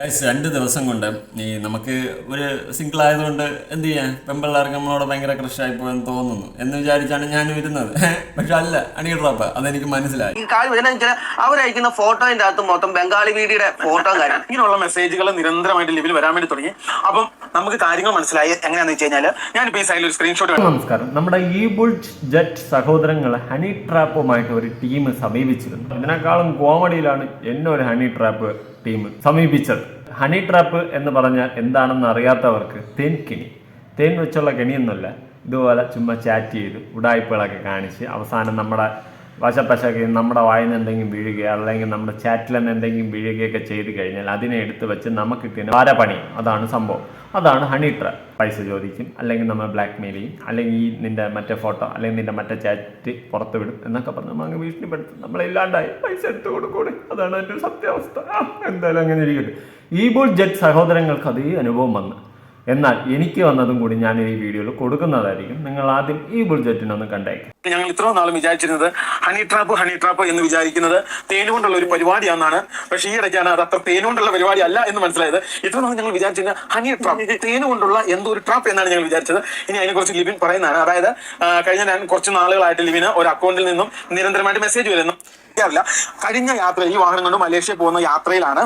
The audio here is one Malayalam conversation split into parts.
രണ്ട് ദിവസം കൊണ്ട് ഈ നമുക്ക് ഒരു സിംഗിൾ ആയതുകൊണ്ട് എന്ത് ചെയ്യാൻ? പെമ്പിള്ളേർക്ക് നമ്മളോട് ഭയങ്കര ക്രഷായി പോയെന്ന് തോന്നുന്നു എന്ന് വിചാരിച്ചാണ് ഞാൻ ഇരുന്നത്. പക്ഷെ അല്ല അണിയിട്രാപ്പ അതെനിക്ക് മനസ്സിലായി. അവരയക്കുന്ന ഫോട്ടോന്റെ അകത്ത് മൊത്തം ബംഗാളി വീഡിയുടെ ഫോട്ടോ കാര്യം. ഇങ്ങനെയുള്ള മെസ്സേജുകൾ നിരന്തരമായിട്ട് ലിവിൽ വരാൻ വേണ്ടി തുടങ്ങി. അപ്പം നമുക്ക് കാര്യങ്ങൾ മനസ്സിലായി എങ്ങനെയാണെന്ന് വെച്ച് കഴിഞ്ഞാൽ ഞാനിപ്പോൾ ഈ സൈഡിൽ ഒരു സ്ക്രീൻഷോട്ട് നമസ്കാരം. നമ്മുടെ ഈ ബുൾജ് ജറ്റ് സഹോദരങ്ങൾ ഹണി ട്രാപ്പുമായിട്ട് ഒരു ടീം സമീപിച്ചിരുന്നു. അതിനേക്കാളും കോമഡിയിലാണ് എന്നെ ഒരു ഹണി ട്രാപ്പ് ടീം സമീപിച്ചത്. ഹണി ട്രാപ്പ് എന്ന് പറഞ്ഞാൽ എന്താണെന്ന് അറിയാത്തവർക്ക് തേൻ കെണി. തേൻ വെച്ചുള്ള കെണിയൊന്നുമല്ല ഇതുപോലെ ചുമ്മാ ചാറ്റ് ചെയ്ത് ഉടായ്പകളൊക്കെ കാണിച്ച് അവസാനം നമ്മുടെ വശപ്പശക്ക് നമ്മുടെ വായിൽ നിന്ന് എന്തെങ്കിലും വീഴുകയോ അല്ലെങ്കിൽ നമ്മുടെ ചാറ്റിൽ നിന്ന് എന്തെങ്കിലും വീഴുകയൊക്കെ ചെയ്ത് കഴിഞ്ഞാൽ അതിനെ എടുത്ത് വെച്ച് നമുക്ക് കിട്ടുന്ന വാരപ്പണി അതാണ് സംഭവം. അതാണ് ഹണി ട്രാപ്പ് പൈസ ചോദിക്കും അല്ലെങ്കിൽ നമ്മൾ ബ്ലാക്ക് മെയിൽ ചെയ്യും അല്ലെങ്കിൽ ഈ നിന്റെ മറ്റേ ഫോട്ടോ അല്ലെങ്കിൽ നിന്റെ മറ്റേ ചാറ്റ് പുറത്ത് വിടും എന്നൊക്കെ പറഞ്ഞ് നമ്മൾ അങ്ങ് ഭീഷണിപ്പെടുത്തും നമ്മളില്ലാണ്ടായി പൈസ എടുത്ത് കൊടുക്കൂടെ. അതാണ് എന്റെ ഒരു സത്യാവസ്ഥ എന്തായാലും അങ്ങനെ ഇരിക്കട്ടെ. ഈ ബോൾ ജെറ്റ് സഹോദരങ്ങൾക്ക് അതേ അനുഭവം വന്നു. എന്നാൽ എനിക്ക് വന്നതും കൂടി ഞാൻ ഈ വീഡിയോയിൽ കൊടുക്കുന്നതായിരിക്കും. നിങ്ങൾ ആദ്യം ഈ ബുൾജറ്റിനൊന്ന് കണ്ടേക്കും. ഞങ്ങൾ ഇത്രയും നാളും വിചാരിച്ചിരുന്നത് ഹണി ട്രാപ്പ് ഹണി ട്രാപ്പ് എന്ന് വിചാരിക്കുന്നത് തേനുകൊണ്ടുള്ള ഒരു പരിപാടിയാണെന്നാണ്. പക്ഷെ ഈ ഇടയ്ക്കാണ് അത് അത്ര തേനുകൊണ്ടുള്ള പരിപാടി അല്ല എന്ന് മനസ്സിലായത്. ഇത്ര നാൾ ഞങ്ങൾ വിചാരിച്ചിരുന്നത് ഹണി ട്രാപ്പ് തേനുകൊണ്ടുള്ള എന്തോ ഒരു ട്രാപ്പ് എന്നാണ് ഞങ്ങൾ വിചാരിച്ചത്. ഇനി അതിനെക്കുറിച്ച് ലിബിൻ പറയുന്നതാണ്. അതായത് കഴിഞ്ഞ ഞാൻ കുറച്ച് നാളുകളായിട്ട് ലിബിന് ഒരു അക്കൗണ്ടിൽ നിന്നും നിരന്തരമായിട്ട് മെസ്സേജ് വരുന്നു. കഴിഞ്ഞ യാത്ര ഈ വാഹനം കൊണ്ട് മലേഷ്യ പോകുന്ന യാത്രയിലാണ്.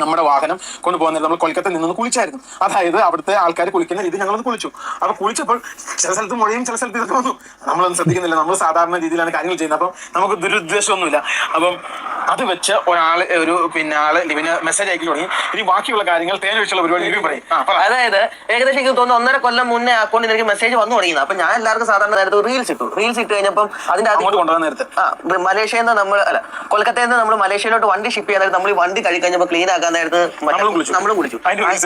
നമ്മുടെ വാഹനം കൊണ്ടുപോകുന്നത് നമ്മൾ കൊൽക്കത്തയിൽ നിന്ന് കുളിച്ചായിരുന്നു. അതായത് അവിടുത്തെ ആൾക്കാർ കുളിക്കുന്ന രീതി ഞങ്ങളൊന്ന് കുളിച്ചു. അപ്പൊ കുളിച്ചപ്പോൾ ചില സ്ഥലത്ത് മുഴയും ചില സ്ഥലത്ത് ഇതൊക്കെ വന്നു. നമ്മളൊന്നും ശ്രദ്ധിക്കുന്നില്ല. നമ്മൾ സാധാരണ രീതിയിലാണ് കാര്യങ്ങൾ ചെയ്യുന്നത്. അപ്പം നമുക്ക് ദുരുദ്ദേശമൊന്നുമില്ല. അപ്പം അത് വെച്ച് ഒരാൾ ഒരു പിന്നെ ആൾ ലിവിന് മെസ്സേജ് അയക്കി തുടങ്ങി. ഇനി ബാക്കിയുള്ള കാര്യങ്ങൾ തേൻ വെച്ചുള്ള പരിപാടി ലിവി പറയും. അതായത് ഏകദേശം എനിക്ക് തോന്നുന്നു ഒന്നര കൊല്ലം മുന്നേ അക്കൗണ്ടിൽ എനിക്ക് മെസ്സേജ് വന്നു തുടങ്ങിയത് അപ്പൊ ഞാൻ എല്ലാവർക്കും സാധാരണ നേരത്തെ റീൽസ് ഇട്ടു. റീൽസ് ഇട്ട് കഴിഞ്ഞപ്പം അതിന്റെ അങ്ങോട്ട് കൊണ്ടുവന്ന നേരത്തെ. മലേഷ്യയിൽ നിന്ന് നമ്മൾ അല്ല കൊൽക്കത്തയിൽ നിന്ന് നമ്മൾ മലേഷ്യയിലോട്ട് വണ്ടി ഷിപ്പ് ചെയ്യാൻ നമ്മൾ ഈ വണ്ടി കഴിക്കഴിഞ്ഞപ്പോൾ ക്ലീൻ ക്ലീൻ ആക്കാൻ നേരത്ത് നമ്മളും കുളിച്ചു.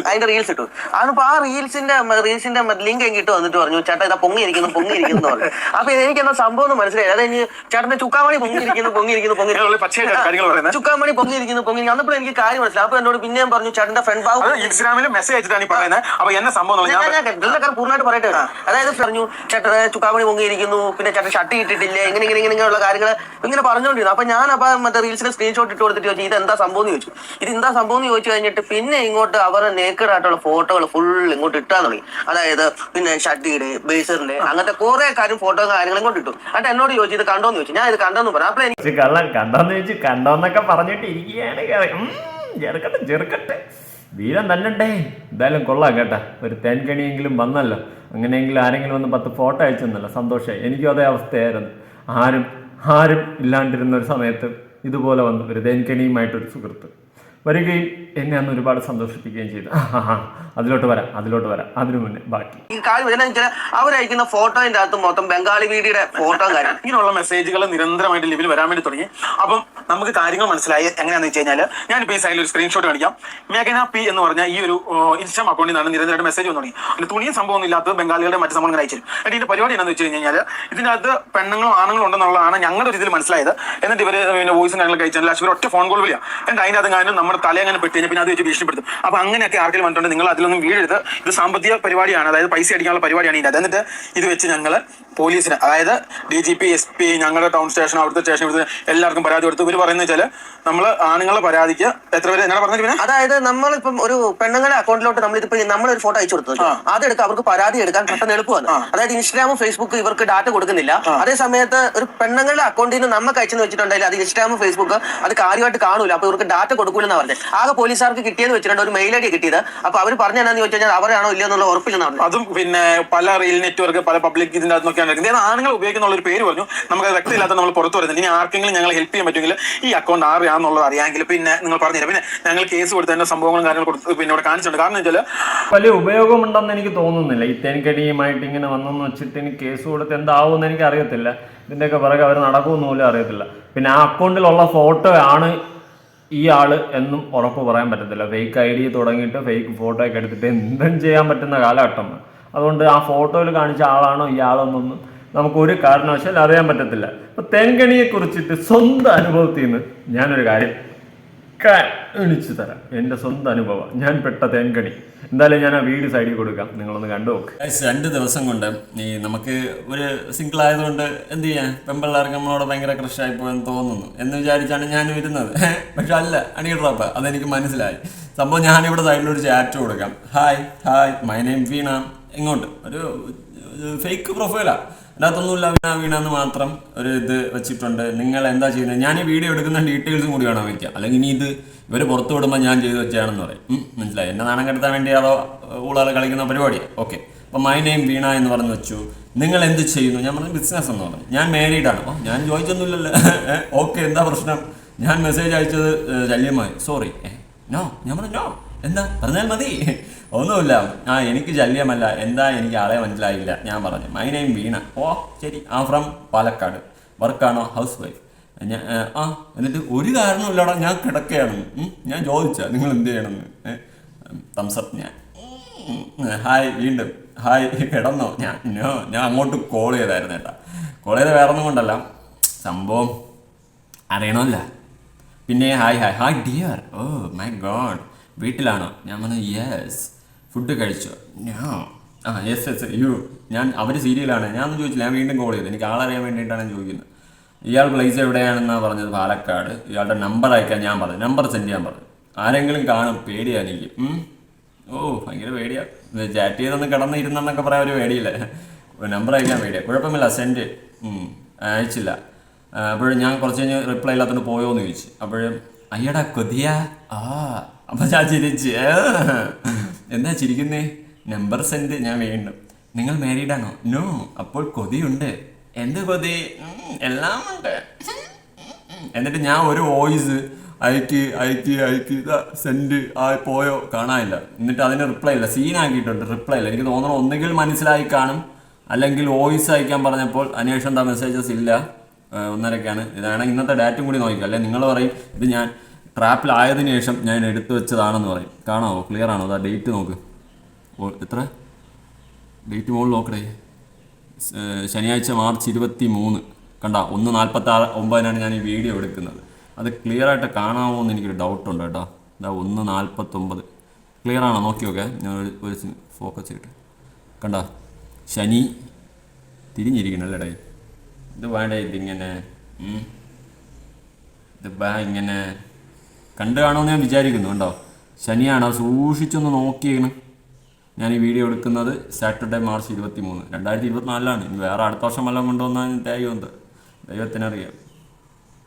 അതിന്റെ റീൽസ് ഇട്ടു. അതിപ്പോ ആ റീൽസിന്റെ റീൽസിന്റെ ലിങ്ക് എങ്കിട്ട് വന്നിട്ട് പറഞ്ഞു ചേട്ടാ ഇതാ പൊങ്ങിയിരിക്കുന്നു പൊങ്ങിയിരിക്കുന്നു പറഞ്ഞു. അപ്പൊ എനിക്ക് എന്താ സംഭവം എന്ന് മനസ്സിലായി അതായത് ചേട്ടന്റെ ചുക്കാമണി പൊങ്ങിയിരിക്കുന്നു പൊങ്ങിയിരിക്കുന്നു പൊങ്ങിയിരിക്കുന്നു. ചുക്കാമണി പൊങ്ങിയിരിക്കുന്നു പൊങ്ങിയിരിക്കുന്നു. അന്നപ്പോഴും എനിക്ക് കാര്യം മനസ്സിലായി. അപ്പൊ എന്നോട് പിന്നെയും പറഞ്ഞു ചേട്ടന്റെ ഫ്രണ്ട് ബാബു ഇൻസ്റ്റാഗ്രാമിൽ മെസ്സേജ് അയച്ചിട്ടാണ് പറയുന്നത്. അപ്പൊ എന്നെ സംഭവം പൂർണമായിട്ട് പറയട്ടെ അതായത് പറഞ്ഞു ചേട്ടൻ ചുക്കാമണി പൊങ്ങിയിരിക്കുന്നു. പിന്നെ ചേട്ടൻ ഷട്ട് ഇട്ടിട്ടില്ല? ഇങ്ങനെ ഇങ്ങനെ ഇങ്ങനെ ഇങ്ങനെയുള്ള കാര്യങ്ങൾ ഇങ്ങനെ പറഞ്ഞുകൊണ്ടിരുന്നു. അപ്പൊ ഞാൻ അപ്പൊ മറ്റേ റീൽസിന്റെ സ്ക്രീൻഷോട്ട് ഇട്ട് കൊടുത്തിട്ട് ചോദിച്ചു ഇത് എന്താ സംഭവം? എന്ന് ചോദിച്ചു. ഇത് എന്താ സംഭവം എന്ന് ചോദിച്ചു കഴിഞ്ഞിട്ട് പിന്നെ ഇങ്ങോട്ട് അവരുടെ നേക്കഡ് ആയിട്ടുള്ള ഫോട്ടോകൾ ഫുൾ ഇങ്ങോട്ട് ഇട്ടാൻ തുടങ്ങി. അതായത് പിന്നെ ഷട്ടിയുടെ ബേസറിന്റെ അങ്ങനത്തെ കുറെ കാര്യം ഫോട്ടോ കാര്യങ്ങളും കൊണ്ട് ഇട്ടു. എന്നിട്ട് എന്നോട് ചോദിച്ചു ഇത് കണ്ടോന്ന് ചോദിച്ചു? ഞാൻ ഇത് കണ്ടോന്ന് പറഞ്ഞു. അപ്പൊ എനിക്ക് കള്ളൻ കണ്ടോന്ന് ചോദിച്ചു കണ്ടോന്നൊക്കെ പറഞ്ഞിട്ട് ഇരിക്കുകയാണ് ചെറുക്കട്ടെ ചെറുക്കട്ടെ. വീരം തന്നണ്ടേ എന്തായാലും കൊള്ളാം കേട്ടാ. ഒരു തേൻകണിയെങ്കിലും വന്നല്ലോ. അങ്ങനെയെങ്കിലും ആരെങ്കിലും ഒന്ന് പത്ത് ഫോട്ടോ അയച്ചെന്നല്ലോ സന്തോഷമായി എനിക്കും അതേ അവസ്ഥയായിരുന്നു. ആരും ആരും ഇല്ലാണ്ടിരുന്ന ഒരു സമയത്ത് ഇതുപോലെ വന്നു. ഒരു തേൻകണിയുമായിട്ടൊരു സുഹൃത്ത്. വരികയും എന്നെ അന്ന് ഒരുപാട് സന്തോഷിപ്പിക്കുകയും ചെയ്തു. അതിലോട്ട് വരാം അതിലോട്ട് വരാം. അതിനു മുന്നേ ബാക്കി. അവരയക്കുന്ന ഫോട്ടോന്റെ അകത്ത് മൊത്തം ബംഗാളി വീടിയുടെ ഫോട്ടോ കാര്യം ഇങ്ങനെയുള്ള മെസ്സേജുകൾ നിരന്തരമായിട്ട് ലിവിൽ വരാൻ വേണ്ടി തുടങ്ങി. അപ്പം നമുക്ക് കാര്യങ്ങൾ മനസ്സിലായി എങ്ങനെയാണെന്ന് വെച്ച് കഴിഞ്ഞാൽ ഞാനിപ്പോൾ ഈ സൈഡിൽ ഒരു സ്ക്രീൻഷോട്ട് കാണിക്കാം. മേഘന പി എന്ന് പറഞ്ഞ ഈ ഒരു ഇൻസ്റ്റാം അക്കൗണ്ടിൽ നിന്നാണ് നിരന്തരമായിട്ട് മെസ്സേജ് വന്നു തുടങ്ങി. അതിന് തുണിയും സംഭവം ഇല്ലാത്തത് ബംഗാളികളുടെ മറ്റു സംഭവം അയച്ചു എന്നിട്ട് ഇതിന്റെ പരിപാടി എന്താണെന്ന് വെച്ച് കഴിഞ്ഞാൽ ഇതിനകത്ത് പെണ്ണുങ്ങളും ആണുങ്ങളും ഉണ്ടെന്നുള്ളതാണ് ഞങ്ങളുടെ ഒരു ഇതിൽ മനസ്സിലായത്. എന്നിട്ട് ഇവർ പിന്നെ വോയിസും കാര്യങ്ങളൊക്കെ അയച്ചാൽ ലാസ്റ്റ് ഒറ്റ ഫോൺ കോൾ വിളിയാണ് എന്നിട്ട് അതിന്റെ അത് കാര്യം നമ്മുടെ തല അങ്ങനെ പെട്ട് കഴിഞ്ഞാൽ പിന്നെ അത് വെച്ച് ഭീഷണിപ്പെടുത്തും. അപ്പോൾ അങ്ങനെയൊക്കെ ആർക്കെങ്കിലും വന്നിട്ടുണ്ട് നിങ്ങൾ അതിലൊന്നും വീഴരുത് ഇത് സാമ്പത്തിക പരിപാടിയാണ് അതായത് പൈസ അടിക്കാനുള്ള പരിപാടിയാണ് ഇതിന്റെ എന്നിട്ട് ഇത് വെച്ച് ഞങ്ങൾ പോലീസിന് അതായത് D G P S P ഞങ്ങളുടെ ടൗൺ സ്റ്റേഷൻ അവിടുത്തെ സ്റ്റേഷൻ ഇവിടുത്തെ എല്ലാവർക്കും പരാതി കൊടുത്തു ഇവർ പറയുന്നത് വെച്ചാൽ നമ്മൾ ആണുങ്ങളെ പരാതിക്ക് എത്ര പേര് എന്നാണ് പറഞ്ഞത് പിന്നെ? അതായത് നമ്മളിപ്പം ഒരു പെണ്ണുങ്ങളുടെ അക്കൗണ്ടിലോട്ട് നമ്മളിപ്പോ നമ്മളൊരു ഫോട്ടോ അയച്ചു കൊടുത്തു അതെടുക്കുക അവർക്ക് പരാതി എടുക്കാൻ പെട്ടെന്ന് എളുപ്പമാണ്. അതായത് ഇൻസ്റ്റാഗ്രാമും ഫേസ്ബുക്ക് ഇവർക്ക് ഡാറ്റ കൊടുക്കുന്നില്ല. അതേ സമയത്ത് ഒരു പെണ്ണുങ്ങളുടെ അക്കൗണ്ടിൽ നിന്ന് നമുക്ക് അയച്ചെന്ന് വെച്ചിട്ടുണ്ടെങ്കിൽ അത് ഇൻസ്റ്റാഗ്രാമും ഫേസ്ബുക്ക് അത് കാര്യമായിട്ട് കാണൂല. അപ്പൊ ഇവർക്ക് ഡാറ്റ കൊടുക്കൂലെന്ന് പറഞ്ഞത് ആകെ പോലീസുകാർക്ക് കിട്ടിയെന്ന് വെച്ചിട്ടുണ്ട്. ഒരു മെയിൽ ഐ ഡി കിട്ടിയത്. അപ്പൊ അവർ പറഞ്ഞു എന്നാന്ന് ചോദിച്ചു കഴിഞ്ഞാൽ അവരാണോ ഇല്ലയോ എന്നുള്ള ഉറപ്പില്ലെന്ന് അതും പിന്നെ പല റീൽ നെറ്റ്വർക്ക് പല പബ്ലിക് ഇതിന്റെ അകത്തൊക്കെയാണ് ഇത് ആണുങ്ങൾ ഉപയോഗിക്കുന്ന ഒരു പേര് പറഞ്ഞു. നമുക്ക് വ്യക്തമില്ലാത്ത നമ്മൾ പുറത്തു വരുന്നത്. ഇനി ആർക്കെങ്കിലും ഞങ്ങൾ ഹെൽപ്പ് ചെയ്യാൻ പറ്റുമെങ്കിൽ ഈ അക്കൗണ്ട് ആരെയാണെന്നുള്ളത് അറിയാമെങ്കിൽ പിന്നെ നിങ്ങൾ പറഞ്ഞുതരാം പിന്നെ ഞങ്ങൾ കേസ് കൊടുത്തതിന്റെ സംഭവങ്ങളും കാര്യങ്ങളും കൊടുത്ത് പിന്നെ ഇവിടെ കാണിച്ചിട്ടുണ്ട്. കാരണം വെച്ചാൽ വലിയ ഉപയോഗമുണ്ടെന്ന് എനിക്ക് തോന്നുന്നില്ല. ഈ തേൻകടിയുമായിട്ട് ഇങ്ങനെ വന്നെന്ന് വെച്ചിട്ട് എനിക്ക് കേസ് കൊടുത്ത് എന്താവുമെന്ന് എനിക്ക് അറിയത്തില്ല ഇതിന്റെയൊക്കെ പിറകെ അവർ നടക്കുമെന്ന് പോലും അറിയത്തില്ല. പിന്നെ ആ അക്കൗണ്ടിലുള്ള ഫോട്ടോ ആണ് ഈ ആൾ എന്നും ഉറപ്പ് പറയാൻ പറ്റത്തില്ല. ഫേക്ക് ഐ ഡി തുടങ്ങിയിട്ട് ഫേക്ക് ഫോട്ടോ ഒക്കെ എടുത്തിട്ട് എന്തും ചെയ്യാൻ പറ്റുന്ന കാലഘട്ടമാണ് അതുകൊണ്ട് ആ ഫോട്ടോയിൽ കാണിച്ച ആളാണോ ഈ ആളെന്നൊന്നും നമുക്ക് ഒരു കാരണവശാലും അറിയാൻ പറ്റത്തില്ല. അപ്പൊ തേൻകണിയെ കുറിച്ചിട്ട് സ്വന്തം അനുഭവത്തിൽ നിന്ന് ഞാനൊരു കാര്യം കാണിച്ചു തരാം. എന്റെ സ്വന്തം അനുഭവം. ഞാൻ പെട്ട തേൻകണി എന്തായാലും ഞാൻ ആ വീട് സൈഡിൽ കൊടുക്കാം. നിങ്ങളൊന്ന് കണ്ടു നോക്ക്. രണ്ട് ദിവസം കൊണ്ട് ഈ നമുക്ക് ഒരു സിംഗിൾ ആയതുകൊണ്ട് എന്ത് ചെയ്യാൻ പെമ്പിള്ളേർക്ക് നമ്മളോട് ഭയങ്കര ക്രഷായി പോയെന്ന് തോന്നുന്നു. എന്ന് വിചാരിച്ചാണ് ഞാൻ വരുന്നത് പക്ഷെ അല്ല അണിയിടറപ്പ അതെനിക്ക് മനസ്സിലായി. സംഭവം ഞാനിവിടെ ഒരു ചാറ്റ് കൊടുക്കാം. Hi hi my name Veena ഇങ്ങോട്ട്. ഒരു ഫേക്ക് പ്രൊഫൈലാ അതിനകത്തൊന്നുമില്ല വീണ വീണെന്ന് മാത്രം ഒരു ഇത് വെച്ചിട്ടുണ്ട്. നിങ്ങൾ എന്താ ചെയ്യുന്നത് ഞാൻ ഈ വീഡിയോ എടുക്കുന്ന ഡീറ്റെയിൽസും കൂടി വേണം വയ്ക്കുക അല്ലെങ്കിൽ ഇനി ഇത് ഇവർ പുറത്തു വിടുമ്പോൾ ഞാൻ ചെയ്ത് വെച്ചാണെന്ന് പറയും. മനസ്സിലായി? എന്നെ നാണം കെടുത്താൻ വേണ്ടി അതോ ഊളാൽ കളിക്കുന്ന പരിപാടിയാണ് ഓക്കെ അപ്പം മൈ നെയിം വീണ എന്ന് പറഞ്ഞു വെച്ചു. നിങ്ങൾ എന്ത് ചെയ്യുന്നു? ഞാൻ പറഞ്ഞു ബിസിനസ് എന്ന് പറഞ്ഞു. ഞാൻ മാരീഡാണ് ഓ ഞാൻ ചോദിച്ചൊന്നുമില്ലല്ലോ. ഓക്കെ എന്താ പ്രശ്നം? ഞാൻ മെസ്സേജ് അയച്ചത് ശല്യമായി. സോറി നോ ഞാൻ പറഞ്ഞു നോ എന്താ? പറഞ്ഞാൽ മതി. ഒന്നുമില്ല. ആ എനിക്ക് ശല്യമല്ല. എന്താ എനിക്ക് ആളെ മനസ്സിലായില്ല. ഞാൻ പറഞ്ഞു. മൈ നെയിം വീണ. ഓ ശരി. ആ ഫ്രം പാലക്കാട്. വർക്കാണോ ഹൗസ് വൈഫ് ഞാൻ ആ എന്നിട്ട് ഒരു കാരണമില്ലടാ ഞാൻ കിടക്കുകയാണ്. ഞാൻ ചോദിച്ചാ നിങ്ങൾ എന്ത് ചെയ്യണമെന്ന്. തംസപ്പ് ഞാൻ. ഹായ് വീണ്ടും. ഹായ് കിടന്നോ? ഞാൻ ഞാൻ അങ്ങോട്ട് കോൾ ചെയ്തായിരുന്നു കേട്ടാ. കോൾ ചെയ്ത വേറെ ഒന്നും കൊണ്ടല്ല. സംഭവം അറിയണമല്ല. പിന്നെ hi hi hi dear oh my god വീട്ടിലാണോ. ഞാൻ പറഞ്ഞു യെസ് ഫുഡ് കഴിച്ചോ. ഞാൻ ആ യെസ് യെസ് യു ഞാൻ അവർ സീരിയലാണ്. ഞാൻ ഒന്നും ചോദിച്ചില്ല. ഞാൻ വീണ്ടും കോൾ ചെയ്തു. എനിക്ക് ആളറിയാൻ വേണ്ടിയിട്ടാണ് ചോദിക്കുന്നത്. ഇയാൾ പ്ലേസ് എവിടെയാണെന്നാണ് പറഞ്ഞത്? പാലക്കാട്. ഇയാളുടെ നമ്പർ അയക്കാൻ ഞാൻ പറഞ്ഞു. നമ്പർ സെൻഡ് ചെയ്യാൻ പറഞ്ഞു. ആരെങ്കിലും കാണും. പേടിയാ എനിക്ക്. ഓ ഭയങ്കര പേടിയാ. ചാറ്റ് ചെയ്തൊന്ന് കിടന്നിരുന്നെന്നൊക്കെ പറയാൻ ഒരു പേടിയില്ല. നമ്പർ അയക്കാൻ പേടിയാ. കുഴപ്പമില്ല സെൻഡ് അയച്ചില്ല. അപ്പോഴും ഞാൻ കുറച്ച് കഴിഞ്ഞ് റിപ്ലൈ ഇല്ലാത്തതുകൊണ്ട് പോയോ എന്ന് ചോദിച്ചു. അപ്പോഴും അയ്യടാ കൊതിയ? ആ. അപ്പൊ ഞാൻ ചിരിച്ച്. എന്താ ചിരിക്കുന്നേ? നമ്പർ സെൻഡ് ഞാൻ വീണ്ടും. നിങ്ങൾ മാരീഡ് ആണോ? നോ അപ്പോൾ കൊതിയുണ്ട്. എന്ത് കൊതി? എല്ലാം ഉണ്ട്. എന്നിട്ട് ഞാൻ ഒരു വോയിസ് അയക്ക് അയക്ക് അയക്ക് സെൻഡ് ആ പോയോ? കാണാനില്ല. എന്നിട്ട് അതിന് റിപ്ലൈ ഇല്ല. സീൻ ആക്കിയിട്ടുണ്ട് റിപ്ലൈ ഇല്ല. എനിക്ക് തോന്നണം ഒന്നുകിൽ മനസ്സിലായി കാണും അല്ലെങ്കിൽ വോയിസ് അയക്കാൻ പറഞ്ഞപ്പോൾ അന്വേഷണം മെസ്സേജസ് ഇല്ല. ഒന്നരക്കാണ്. ഇതാണ് ഇന്നത്തെ ഡാറ്റും കൂടി നോക്കിക്കുക അല്ലെ? നിങ്ങൾ പറയും ഇത് ഞാൻ ട്രാപ്പിലായതിനു ശേഷം ഞാൻ എടുത്തു വെച്ചതാണെന്ന് പറയും. കാണാമോ ക്ലിയർ ആണോ? അതാ ഡേറ്റ് നോക്ക്. എത്ര? ഡേറ്റ് മുകളിൽ നോക്കടേ. ശനിയാഴ്ച മാർച്ച് ഇരുപത്തി മൂന്ന് കണ്ട ഒന്ന് നാൽപ്പത്തി ആറ് ഒമ്പതിനാണ് ഞാൻ ഈ വീഡിയോ എടുക്കുന്നത്. അത് ക്ലിയർ ആയിട്ട് കാണാമോ എന്ന് എനിക്കൊരു ഡൗട്ട് ഉണ്ട് കേട്ടോ. ഇതാ ഒന്ന് നാൽപ്പത്തൊമ്പത് ക്ലിയർ ആണോ? നോക്കി നോക്കെ. ഞാൻ ഒരു ഫോക്കസ് ചെയ്തിട്ട്. കണ്ട ശനി തിരിഞ്ഞിരിക്കണല്ലേ ഇത് വേണ്ട ഇതിങ്ങനെ ഇത് ബാ ഇങ്ങനെ കണ്ടു കാണുമെന്ന് ഞാൻ വിചാരിക്കുന്നു കണ്ടോ? ശനിയാണ്? സൂക്ഷിച്ചൊന്ന് നോക്കിയാണ് ഞാൻ ഈ വീഡിയോ എടുക്കുന്നത് സാറ്റർഡേ മാർച്ച് ഇരുപത്തി മൂന്ന് രണ്ടായിരത്തി ഇരുപത്തിനാലിലാണ് ഇനി വേറെ അടുത്ത വർഷം വല്ലതും കൊണ്ടുവന്നാൽ ദൈവമുണ്ട് ദൈവത്തിനറിയാം.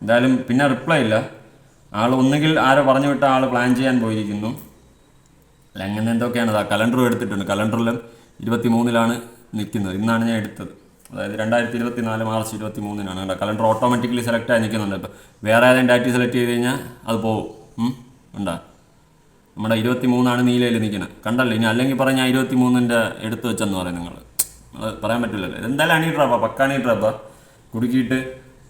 എന്തായാലും പിന്നെ റിപ്ലൈ ഇല്ല. ആൾ ഒന്നുകിൽ ആരെ പറഞ്ഞു വിട്ട ആൾ പ്ലാൻ ചെയ്യാൻ പോയിരിക്കുന്നു. അല്ല അങ്ങനെ എന്തൊക്കെയാണ് ആ കലണ്ടറും എടുത്തിട്ടുണ്ട്. കലണ്ടറിലും ഇരുപത്തി മൂന്നിലാണ് നിൽക്കുന്നത്. ഇന്നാണ് ഞാൻ എടുത്തത്. അതായത് രണ്ടായിരത്തി ഇരുപത്തി നാല് മാർച്ച് ഇരുപത്തി മൂന്നിനാണ് കലണ്ടർ ഓട്ടോമാറ്റിക്കലി സെലക്ട് ആയി നിൽക്കുന്നുണ്ട്. ഇപ്പം വേറെ ഏതെങ്കിലും ഡാറ്റ് സെലക്ട് ചെയ്ത് കഴിഞ്ഞാൽ അത് പോകും? ഉണ്ടാ? നമ്മുടെ ഇരുപത്തി മൂന്നാണ് നീലയിൽ നിൽക്കുന്നത്. കണ്ടല്ലോ ഇനി അല്ലെങ്കിൽ പറഞ്ഞാൽ ഇരുപത്തി മൂന്നിന്റെ എടുത്തു വെച്ചെന്ന് പറയും നിങ്ങൾ. പറയാൻ പറ്റില്ലല്ലോ. എന്തായാലും അണി പക്ക അണിയിട്ടാ ട്രാപ്പ കുടുക്കിയിട്ട്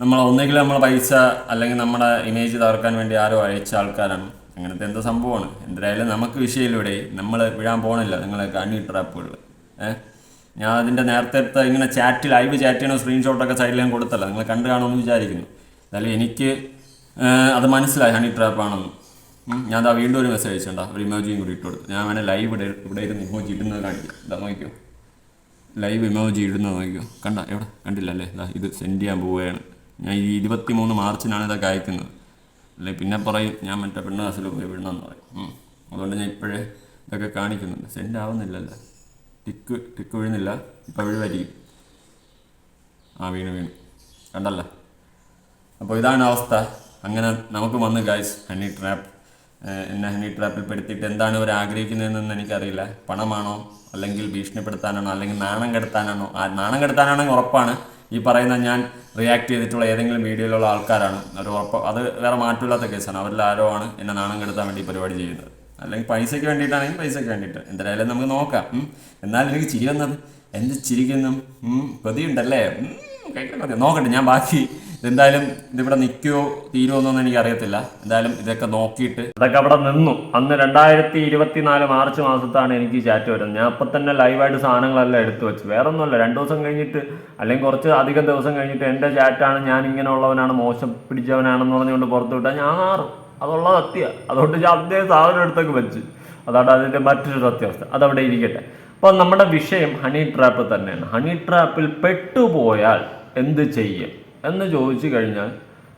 നമ്മൾ ഒന്നെങ്കിൽ നമ്മളെ പൈസ അല്ലെങ്കിൽ നമ്മുടെ ഇമേജ് തകർക്കാൻ വേണ്ടി ആരോ അയച്ച ആൾക്കാരാണ്. അങ്ങനത്തെ എന്തോ സംഭവമാണ്. എന്തായാലും നമുക്ക് വിഷയമില്ല ഇവിടെ നമ്മൾ വിടാൻ പോകണില്ല നിങ്ങളെ അണി ട്രാപ്പുകളിൽ ഏഹ് ഞാൻ അതിന്റെ നേരത്തെ ഇങ്ങനെ ചാറ്റ് ലൈവ് ചാറ്റ് ചെയ്യണോ സ്ക്രീൻഷോട്ടൊക്കെ ഞാൻ കൊടുത്തല്ല നിങ്ങൾ കണ്ടു കാണുമെന്ന് വിചാരിക്കുന്നു. എന്തായാലും എനിക്ക് അത് മനസ്സിലായി. ഹണി ട്രാപ്പ് ആണെന്ന് ഞാൻ ദാ വീണ്ടും ഒരു മെസ്സേജ് അയച്ചിട്ടുണ്ടോ ഒരു ഇമോജിയും കൂടി ഇട്ട് കൊടുത്തു. ഞാൻ വേണേൽ ലൈവ് ഇവിടെ ഇവിടെ ഇരുന്ന് ഇമോജി ഇടുന്നത് കാണിക്കാം. ഇതാ നോക്കിയോ ലൈവ് ഇമോജി ഇടുന്നത് നോക്കിയോ കണ്ട? എവിടെ? കണ്ടില്ല അല്ലേ? ഇതാ ഇത് സെൻഡ് ചെയ്യാൻ പോവുകയാണ്. ഞാൻ ഈ ഇരുപത്തി മൂന്ന് മാർച്ചിനാണ് ഇതൊക്കെ അയക്കുന്നത് അല്ലെ? പിന്നെ പറയും ഞാൻ മറ്റേ പെണ്ണ് ക്ലാസ്സിൽ പോയി വിടണമെന്ന് പറയും. അതുകൊണ്ട് ഞാൻ ഇപ്പോഴേ ഇതൊക്കെ കാണിക്കുന്നുണ്ട്. സെൻഡ് ആവുന്നില്ലല്ലോ. ടിക്ക് ടിക്ക് വീഴുന്നില്ല. ഇപ്പം വീഴുമായിരിക്കും. ആ വീണ് വീണ്. കണ്ടല്ല? അപ്പോൾ ഇതാണ് അവസ്ഥ. അങ്ങനെ നമുക്ക് വന്ന് ഗൈസ് ഹണി ട്രാപ്പ് എന്നെ ഹണി ട്രാപ്പിൽ പെടുത്തിയിട്ട് എന്താണ് അവർ ആഗ്രഹിക്കുന്നതെന്ന് എനിക്കറിയില്ല. പണമാണോ? അല്ലെങ്കിൽ ഭീഷണിപ്പെടുത്താനാണോ? അല്ലെങ്കിൽ നാണം കെടുത്താനാണോ? ആ നാണം കെടുത്താനാണെങ്കിൽ ഉറപ്പാണ്. ഈ പറയുന്ന ഞാൻ റിയാക്ട് ചെയ്തിട്ടുള്ള ഏതെങ്കിലും വീഡിയോയിലുള്ള ആൾക്കാരാണ്. ഒരു ഉറപ്പ് അത് വേറെ മാറ്റമില്ലാത്ത കേസാണ് അവരിൽ ആരോ ആണ് എന്നെ നാണം കെടുത്താൻ വേണ്ടി പരിപാടി ചെയ്യുന്നത്. അല്ലെങ്കിൽ പൈസയ്ക്ക് വേണ്ടിയിട്ടാണെങ്കിൽ പൈസയ്ക്ക് വേണ്ടിയിട്ട്. എന്തായാലും നമുക്ക് നോക്കാം. എന്നാലും എനിക്ക് ചിരി വന്നത് എന്ത് ചിരിക്കുന്നു? പ്രതിയുണ്ടല്ലേ. നോക്കട്ടെ ഞാൻ ബാക്കി എന്തായാലും ഇതിവിടെ നിൽക്കുമോ തീരുമോ എന്നൊന്നും എനിക്ക് അറിയത്തില്ല എന്തായാലും ഇതൊക്കെ നോക്കിയിട്ട് അതൊക്കെ അവിടെ നിന്നു. അന്ന് രണ്ടായിരത്തി ഇരുപത്തിനാല് മാർച്ച് മാസത്താണ് എനിക്ക് ചാറ്റ് വരുന്നത്. ഞാൻ അപ്പം തന്നെ ലൈവായിട്ട് സാധനങ്ങളെല്ലാം എടുത്തു വെച്ചു. വേറെ ഒന്നുമല്ല രണ്ട് ദിവസം കഴിഞ്ഞിട്ട് അല്ലെങ്കിൽ കുറച്ച് അധികം ദിവസം കഴിഞ്ഞിട്ട് എന്റെ ചാറ്റാണ് ഞാൻ ഇങ്ങനെ ഉള്ളവനാണ് മോശം പിടിച്ചവനാണെന്ന് പറഞ്ഞുകൊണ്ട് പുറത്തു വിട്ടാൽ ഞാൻ ആറും. അതുള്ള സത്യ. അതുകൊണ്ട് ഞാൻ അതേ സാധനം എടുത്തൊക്കെ വെച്ച്. അതാണ് അതിന്റെ മറ്റൊരു സത്യാവസ്ഥ. അതവിടെ ഇരിക്കട്ടെ. അപ്പോൾ നമ്മുടെ വിഷയം ഹണി ട്രാപ്പ് തന്നെയാണ്. ഹണി ട്രാപ്പിൽ പെട്ടുപോയാൽ എന്ത് ചെയ്യും? എന്ന് ചോദിച്ചു കഴിഞ്ഞാൽ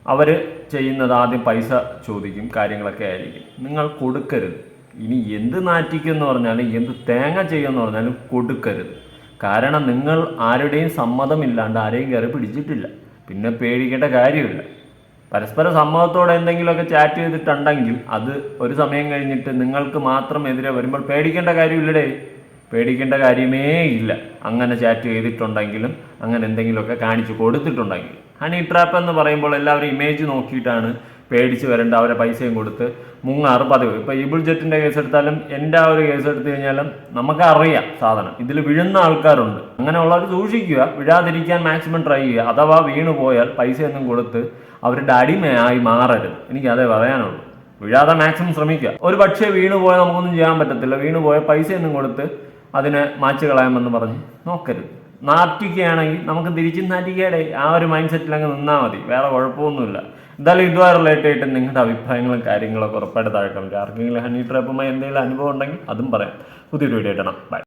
അവർ ചെയ്യുന്നത് ആദ്യം പൈസ ചോദിക്കും കാര്യങ്ങളൊക്കെ ആയിരിക്കും. നിങ്ങൾ കൊടുക്കരുത്. ഇനി എന്ത് നാറ്റിക്കെന്ന് പറഞ്ഞാലും എന്ത് തേങ്ങ ചെയ്യുമെന്ന് പറഞ്ഞാലും കൊടുക്കരുത്. കാരണം നിങ്ങൾ ആരുടെയും സമ്മതമില്ലാണ്ട് ആരെയും കയറി പിടിച്ചിട്ടില്ല. പിന്നെ പേടിക്കേണ്ട കാര്യമില്ല. പരസ്പര സമ്മതത്തോടെ എന്തെങ്കിലുമൊക്കെ ചാറ്റ് ചെയ്തിട്ടുണ്ടെങ്കിൽ അത് ഒരു സമയം കഴിഞ്ഞിട്ട് നിങ്ങൾക്ക് മാത്രം എതിരെ വരുമ്പോൾ പേടിക്കേണ്ട കാര്യമില്ലടേ. പേടിക്കേണ്ട കാര്യമേ ഇല്ല. അങ്ങനെ ചാറ്റ് ചെയ്തിട്ടുണ്ടെങ്കിലും അങ്ങനെ എന്തെങ്കിലുമൊക്കെ കാണിച്ചു കൊടുത്തിട്ടുണ്ടെങ്കിൽ. ഹണി ട്രാപ്പ് എന്ന് പറയുമ്പോൾ എല്ലാവരും ഇമേജ് നോക്കിയിട്ടാണ് പേടിച്ച് വരേണ്ട അവരെ പൈസയും കൊടുത്ത് മുങ്ങാറ് പതിവ് ഇപ്പോൾ ഈ ബുൾജെറ്റിന്റെ കേസ് എടുത്താലും എന്റെ ആ ഒരു കേസ് എടുത്തു കഴിഞ്ഞാലും നമുക്കറിയാം സാധനം. ഇതിൽ വീഴുന്ന ആൾക്കാരുണ്ട്. അങ്ങനെയുള്ളവർ സൂക്ഷിക്കുക വിഴാതിരിക്കാൻ മാക്സിമം ട്രൈ ചെയ്യുക. അഥവാ വീണു പോയാൽ പൈസയൊന്നും കൊടുത്ത് അവരുടെ അടിമയായി മാറരുത്. എനിക്ക് അതേ പറയാനുള്ളൂ. വീഴാതെ മാക്സിമം ശ്രമിക്കുക. ഒരു പക്ഷേ വീണു പോയാൽ നമുക്കൊന്നും ചെയ്യാൻ പറ്റത്തില്ല. വീണു പോയാൽ പൈസയൊന്നും കൊടുത്ത് അതിനെ മാച്ച് കളയാമെന്ന് പറഞ്ഞ് നോക്കരുത്. നാറ്റിക്കുകയാണെങ്കിൽ നമുക്ക് തിരിച്ചും നാറ്റിക്കയുടെ ആ ഒരു മൈൻഡ് സെറ്റിൽ അങ്ങ് നിന്നാൽ മതി. വേറെ കുഴപ്പമൊന്നുമില്ല. എന്തായാലും ഇതുമായി റിലേറ്റ് ആയിട്ട് നിങ്ങളുടെ അഭിപ്രായങ്ങളും കാര്യങ്ങളൊക്കെ ഉറപ്പായിട്ട് താഴെ കമന്റ് ആർക്കെങ്കിലും ഹണി ട്രാപ്പുമായി എന്തെങ്കിലും അനുഭവം ഉണ്ടെങ്കിൽ അതും പറയാം. പുതിയൊരു വീഡിയോ ഇടണം ബൈ